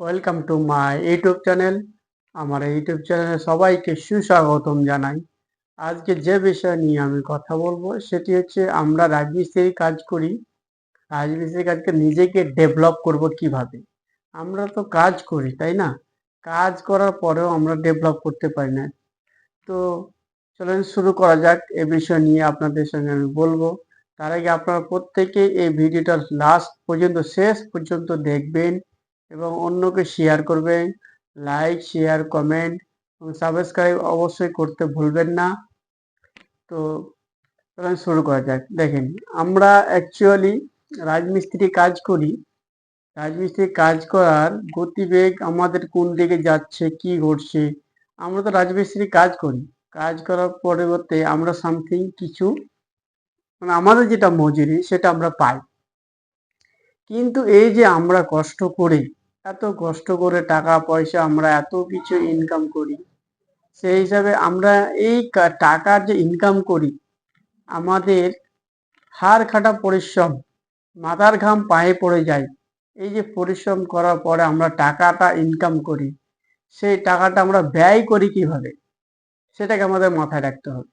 Welcome to my YouTube channel আমার YouTube চ্যানেলে সবাইকে সুস্বাগতম জানাই। আজকে যে বিষয় নিয়ে আমি কথা বলব, সেটি হচ্ছে আমরা রাজমিস্ত্রির কাজ করি। রাজমিস্ত্রির কাজকে নিজেকে ডেভেলপ করব কীভাবে? আমরা তো কাজ করি, তাই না? কাজ করার পরেও আমরা ডেভেলপ করতে পারি না। তো চলেন শুরু করা যাক। এ বিষয় নিয়ে আপনাদের সঙ্গে আমি বলব। তার আগে আপনারা প্রত্যেকে এই ভিডিওটা লাস্ট পর্যন্ত, শেষ পর্যন্ত দেখবেন। এবং অন্যকে শেয়ার করবেন লাইক শেয়ার কমেন্ট এবং সাবস্ক্রাইব অবশ্যই করতে ভুলবেন না। তো চলেন শুরু করা যাক। দেখেন, আমরা অ্যাকচুয়ালি রাজমিস্ত্রি কাজ করি। রাজমিস্ত্রি কাজ করার গতিবেগ আমাদের কোন দিকে যাচ্ছে, কি ঘটছে? আমরা তো রাজমিস্ত্রি কাজ করি। কাজ করার পরিবর্তে আমরা সামথিং কিছু মানে আমাদের যেটা মজুরি সেটা আমরা পাই। কিন্তু এই যে আমরা কষ্ট করি এত কষ্ট করে টাকা, পয়সা আমরা এত কিছু ইনকাম করি। সেই হিসাবে আমরা এই টাকার যে ইনকাম করি, আমাদের হাড় খাটা পরিশ্রম, মাথার ঘাম পায়ে পড়ে যায়। এই যে পরিশ্রম করার পরে আমরা টাকাটা ইনকাম করি, সেই টাকাটা আমরা ব্যয় করি কীভাবে? সেটাকে আমাদের মাথায় রাখতে হবে।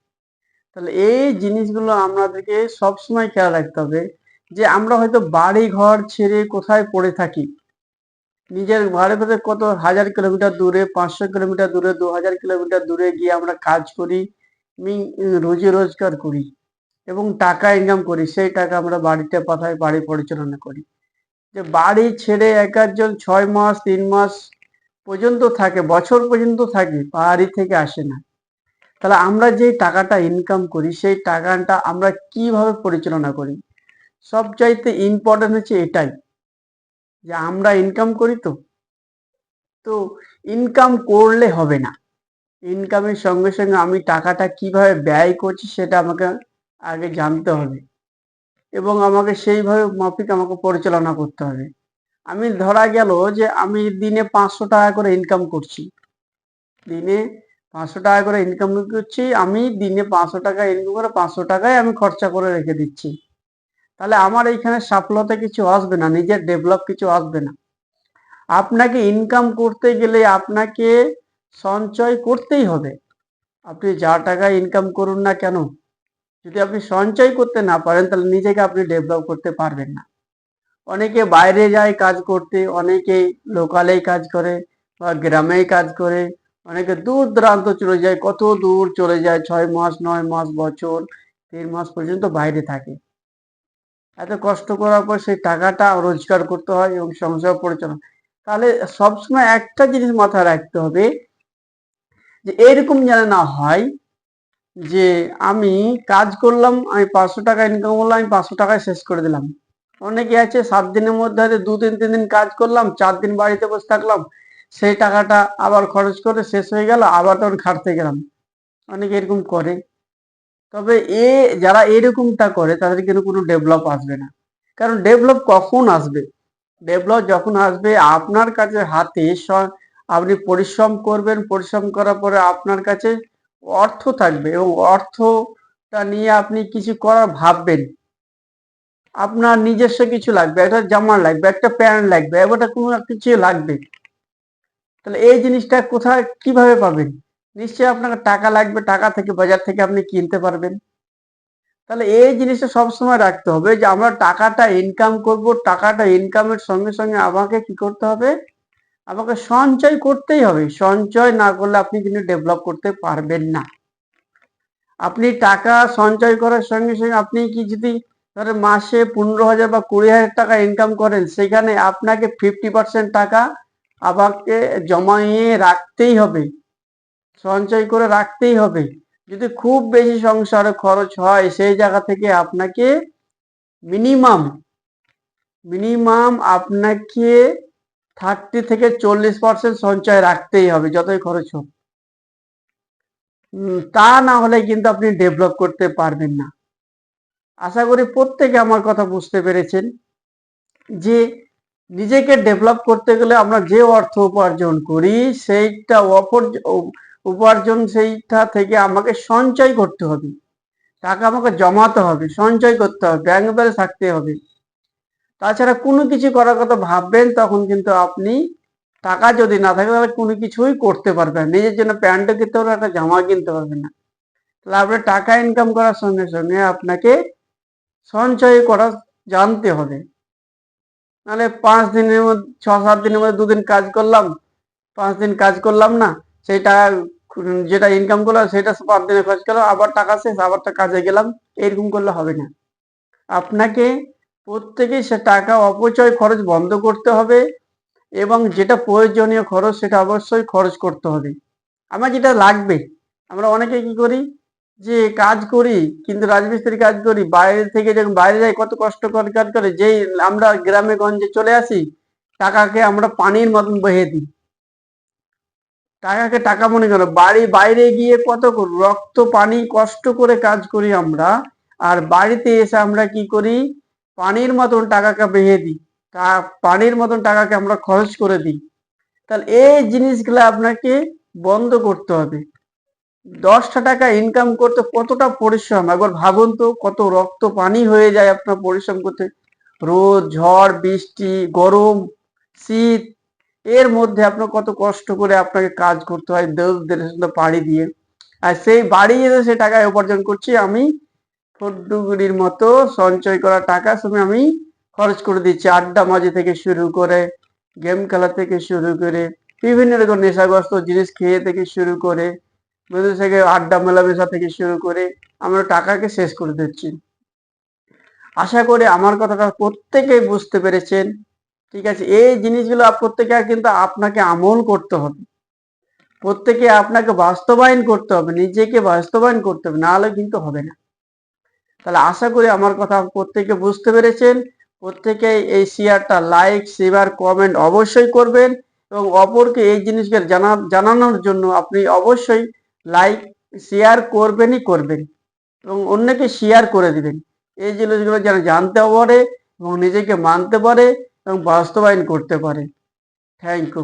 তাহলে এই জিনিসগুলো আমাদেরকে সবসময় খেয়াল রাখতে হবে যে আমরা হয়তো বাড়ি ঘর ছেড়ে কোথায় পড়ে থাকি। নিজের ঘরে থেকে কত হাজার কিলোমিটার দূরে, পাঁচশো কিলোমিটার দূরে, দু হাজার কিলোমিটার দূরে গিয়ে আমরা কাজ করি রুজি রোজগার করি এবং টাকা ইনকাম করি। সেই টাকা আমরা বাড়িতে পাঠাই, বাড়ি পরিচালনা করি। যে বাড়ি ছেড়ে এক একজন ছয় মাস, তিন মাস পর্যন্ত থাকে, বছর পর্যন্ত থাকে, বাড়ি থেকে আসে না। তাহলে আমরা যে টাকাটা ইনকাম করি, সেই টাকাটা আমরা কীভাবে পরিচালনা করি? সবচাইতে ইম্পর্টেন্ট হচ্ছে এটাই। যে আমরা ইনকাম করি তো। তো ইনকাম করলে হবে না। ইনকামের সঙ্গে সঙ্গে আমি টাকাটা কীভাবে ব্যয় করছি সেটা আমাকে আগে জানতে হবে। এবং আমাকে সেইভাবে মাফিক আমাকে পরিচালনা করতে হবে। আমি ধরা গেল যে আমি দিনে পাঁচশো টাকা করে ইনকাম করছি। দিনে পাঁচশো টাকা করে ইনকাম করছি, আমি দিনে পাঁচশো টাকা ইনকাম করে পাঁচশো টাকায় আমি খরচা করে রেখে দিচ্ছি। তাহলে আমার এইখানে সফলতা কিছু আসবে না, নিজের ডেভেলপ কিছু আসবে না। আপনাকে ইনকাম করতে গেলে আপনাকে সঞ্চয় করতেই হবে। আপনি যা টাকা ইনকাম করুন না কেন, যদি আপনি সঞ্চয় করতে না পারেন, তাহলে নিজেকে আপনি ডেভেলপ করতে পারবেন না। অনেকে বাইরে যায় কাজ করতে, অনেকে লোকালেই কাজ করে বা গ্রামেই কাজ করে, অনেকে দূর দূরান্ত চলে যায়, কত দূর চলে যায়, ছয় মাস, নয় মাস, বছর তিন মাস পর্যন্ত বাইরে থাকে। এত কষ্ট করার পর সেই টাকাটা রোজগার করতে হয় এবং সংসার পরিচালনা। তাহলে সবসময় একটা জিনিস মাথায় রাখতে হবে যে এরকম যেন না হয় যে আমি কাজ করলাম, আমি পাঁচশো টাকা ইনকাম করলাম, আমি পাঁচশো টাকায় শেষ করে দিলাম। অনেকে আছে সাত দিনের মধ্যে হয়তো দু তিন তিন দিন কাজ করলাম, চার দিন বাড়িতে বসে থাকলাম, সেই টাকাটা আবার খরচ করে শেষ হয়ে গেল, আবার তখন খাটতে গেলাম। অনেকে এরকম করে। তবে এ, যারা এরকমটা করে, তাদের কিন্তু কোনো ডেভেলপ আসবে না। কারণ ডেভেলপ কখন আসবে? ডেভেলপ যখন আসবে, আপনার কাছে হাতে আপনি পরিশ্রম করবেন, পরিশ্রম করার পরে আপনার কাছে অর্থ থাকবে এবং অর্থটা নিয়ে আপনি কিছু করার ভাববেন। আপনার নিজস্ব কিছু লাগবে, একটা জামা লাগবে, একটা প্যান্ট লাগবে একটা কোনো কিছু লাগবে। তাহলে এই জিনিসটা কোথায়, কীভাবে পাবেন? নিশ্চয়ই আপনার টাকা লাগবে, টাকা থেকে, বাজার থেকে আপনি কিনতে পারবেন। তাহলে এই জিনিসটা সবসময় রাখতে হবে যে আমরা টাকাটা ইনকাম করব, টাকাটা ইনকামের সঙ্গে সঙ্গে আমাকে কি করতে হবে? আমাকে সঞ্চয় করতেই হবে। সঞ্চয় না করলে আপনি কিন্তু ডেভেলপ করতে পারবেন না। আপনি টাকা সঞ্চয় করার সঙ্গে সঙ্গে আপনি কি যদি ধরে মাসে পনেরো হাজার বা কুড়ি হাজার টাকা ইনকাম করেন, সেখানে আপনাকে ফিফটি পার্সেন্ট টাকা আমাকে জমাইয়ে রাখতেই হবে। সঞ্চয় করে রাখতেই হবে। যদি খুব বেশি সংসারে খরচ হয়, সেই জায়গা থেকে আপনাকে মিনিমাম মিনিমাম আপনাকে থার্টি থেকে চল্লিশ পার্সেন্ট সঞ্চয় রাখতেই হবে, যতই খরচ হোক। তা না হলে কিন্তু আপনি ডেভেলপ করতে পারবেন না। আশা করি প্রত্যেকে আমার কথা বুঝতে পেরেছেন যে, নিজেকে ডেভেলপ করতে গেলে আমরা যে অর্থ উপার্জন করি, সেইটা অপর উপার্জন সেইটা থেকে আমাকে সঞ্চয় করতে হবে। টাকা আমাকে জমাতে হবে, সঞ্চয় করতে হবে ব্যাংক ব্যালেন্স থাকতে হবে। তাছাড়া কোনো কিছু করার কথা ভাববেন তখন কিন্তু আপনি টাকা যদি না থাকে তাহলে কোনো কিছুই করতে পারবে না। নিজের জন্য প্যান্টও কিনতে পারবে একটা জামা কিনতে পারবে না। তাহলে আপনার টাকা ইনকাম করার সঙ্গে সঙ্গে আপনাকে সঞ্চয় করা জানতে হবে। নাহলে পাঁচ দিনের মধ্যে, ছ সাত দিনের মধ্যে দুদিন কাজ করলাম, পাঁচ দিন কাজ করলাম না, সেই টাকা যেটা ইনকাম করলাম সেটা পাঁচ দিনে খরচ করলাম আবার টাকা শেষ, আবার কাজে গেলাম, এরকম করলে হবে না। আপনাকে প্রত্যেকেই সে টাকা অপচয় খরচ বন্ধ করতে হবে এবং যেটা প্রয়োজনীয় খরচ সেটা অবশ্যই খরচ করতে হবে। আমার যেটা লাগবে, আমরা অনেকে কি করি যে কাজ করি, কিন্তু রাজমিস্ত্রি কাজ করি, বাইরে থেকে যখন বাইরে যাই, কত কষ্ট করে কাজ করে, যেই আমরা গ্রামে গঞ্জে চলে আসি, টাকাকে আমরা পানির মতন বহে দিই। টাকাকে টাকা মনে করো, বাড়ি বাইরে গিয়ে কত রক্ত, পানি, কষ্ট করে কাজ করি আমরা, আর বাড়িতে এসে আমরা কি করি? পানির মতন টাকাকে বেহে দিই পানির মতন টাকাকে আমরা খরচ করে দিই। তাহলে এই জিনিসগুলো আপনাকে বন্ধ করতে হবে। দশটা টাকা ইনকাম করতে কতটা পরিশ্রম? একবার ভাবুন তো, কত রক্ত, পানি হয়ে যায় আপনার পরিশ্রম করতে। রোদ, ঝড়, বৃষ্টি, গরম, শীত এর মধ্যে আপনার কত কষ্ট করে আপনাকে কাজ করতে হয় দেশ দেশের সাথে পাড়ি দিয়ে। আর সেই বাড়ি এসে সে টাকা উপার্জন করছি আমি। ফড্ডুগুড়ির মতো সঞ্চয় করা টাকা সময় আমি খরচ করে দিচ্ছি। আড্ডা মাঝে থেকে শুরু করে, গেম খেলা থেকে শুরু করে, বিভিন্ন রকম নেশাগ্রস্ত জিনিস খেয়ে থেকে শুরু করে বন্ধুদের আড্ডা মেলামেশা থেকে শুরু করে আমরা টাকাকে শেষ করে দিচ্ছি। আশা করি আমার কথাটা প্রত্যেকেই বুঝতে পেরেছেন। ঠিক আছে? এই জিনিসগুলো প্রত্যেকে কিন্তু আপনাকে আমল করতে হবে। প্রত্যেকে আপনাকে বাস্তবায়ন করতে হবে, নিজেকে বাস্তবায়ন করতে হবে, নাহলে কিন্তু হবে না। তাহলে আশা করি আমার কথা প্রত্যেকে বুঝতে পেরেছেন। প্রত্যেকে এই শেয়ারটা লাইক শেয়ার কমেন্ট অবশ্যই করবেন এবং অপরকে এই জিনিসকে জানা, জানানোর জন্য আপনি অবশ্যই লাইক শেয়ার করবেনই করবেন এবং অন্যকে শেয়ার করে দিবেন। এই জিনিসগুলো যেন জানতে পারে এবং নিজেকে মানতে পারে। এবং বাস্তবায়ন করতে পারে। Thank you